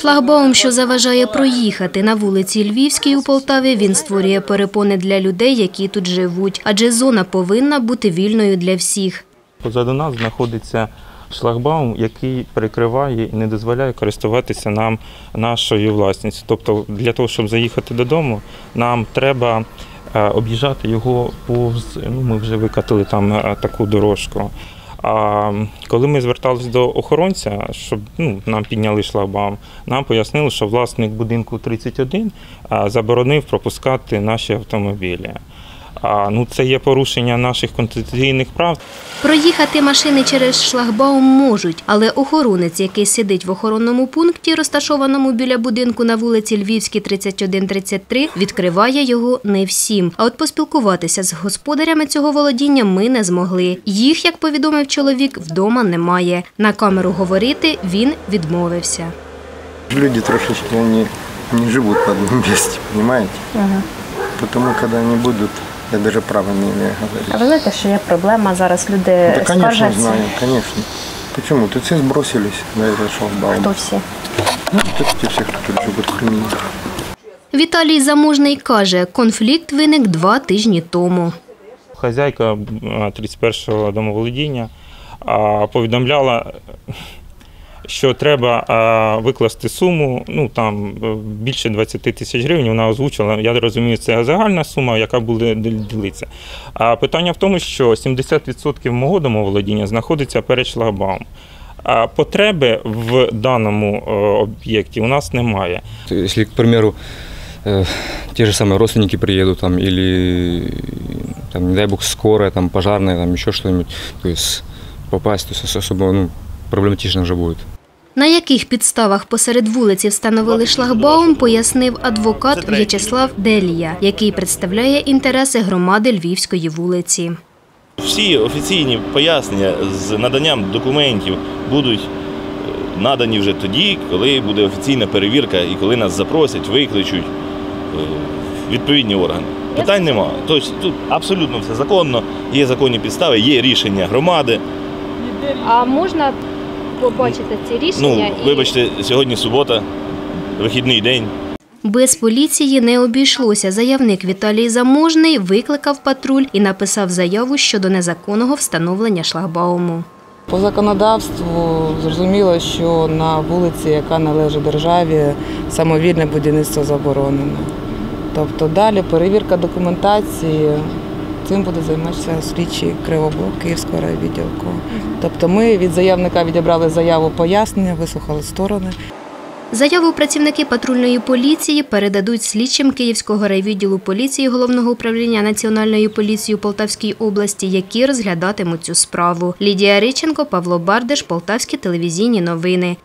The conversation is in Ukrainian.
Шлагбаум, що заважає проїхати на вулиці Львівській у Полтаві, він створює перепони для людей, які тут живуть, адже зона повинна бути вільною для всіх. Позаду нас знаходиться шлагбаум, який перекриває і не дозволяє користуватися нам нашою власністю. Тобто для того, щоб заїхати додому, нам треба е, об'їжджати його повз. Ну, ми вже викатили там е, таку дорожку. А коли ми зверталися до охоронця, щоб ну, нам підняли шлагбаум, нам пояснили, що власник будинку 31 а, заборонив пропускати наші автомобілі. А, ну, це є порушення наших конституційних прав. Проїхати машини через шлагбаум можуть, але охоронець, який сидить в охоронному пункті, розташованому біля будинку на вулиці Львівській 3133, відкриває його не всім. А от поспілкуватися з господарями цього володіння ми не змогли. Їх, як повідомив чоловік, вдома немає. На камеру говорити він відмовився. Люди трошечки, они не живут в одном месте, понимаете? Потому когда они будут, я даже права не имею А говорить. ви знаєте, що є проблема зараз? Люди Да, конечно, скаржаться. знаю, конечно. Почему? Тут все сбросились на этот шлагбаум. Хто всі? Ну, вот эти все, кто тут живут в Хмельнице. Віталій Заможний каже, конфлікт виник два тижні тому. Хазяйка а, 31-го домоволодіння а, повідомляла, що треба викласти суму, ну там е, більше 20 тисяч гривень. Вона озвучила. Я розумію, це загальна сума, яка буде ділитися. А питання в тому, що 70% мого домоволодіння знаходиться перед шлагбаумом. А потреби в даному е, об'єкті у нас немає. Если, к примеру, те же самые родственники приедут там или, там, не дай бог, скорая, там, пожарная, там, еще что-нибудь, то есть попасть, то есть особо ну, проблематично уже будет. На яких підставах посеред вулиці встановили шлагбаум, пояснив адвокат В'ячеслав Делія, який представляє інтереси громади Львівської вулиці. Всі офіційні пояснення з наданням документів будуть е, надані вже тоді, коли буде офіційна перевірка і коли нас запросять, викличуть е, відповідні органи. Питань нема. Тобто тут абсолютно все законно, є законні підстави, є рішення громади. А можна побачити ці Ну, вибачте, сьогодні субота, вихідний день. Без поліції не обійшлося. Заявник Віталій Заможний викликав патруль і написав заяву щодо незаконного встановлення шлагбауму. По законодавству зрозуміло, що на вулиці, яка належить державі, самовільне будівництво заборонено. Тобто далі перевірка документації, цим буде займатися слідчий Кривоблок Київського райвідділку. Тобто ми від заявника відібрали заяву пояснення, вислухали сторони. Заяву працівники патрульної поліції передадуть слідчим Київського райвідділу поліції Головного управління Національної поліції у Полтавській області, які розглядатимуть цю справу. Лідія Риченко, Павло Бардиш, Полтавські телевізійні новини.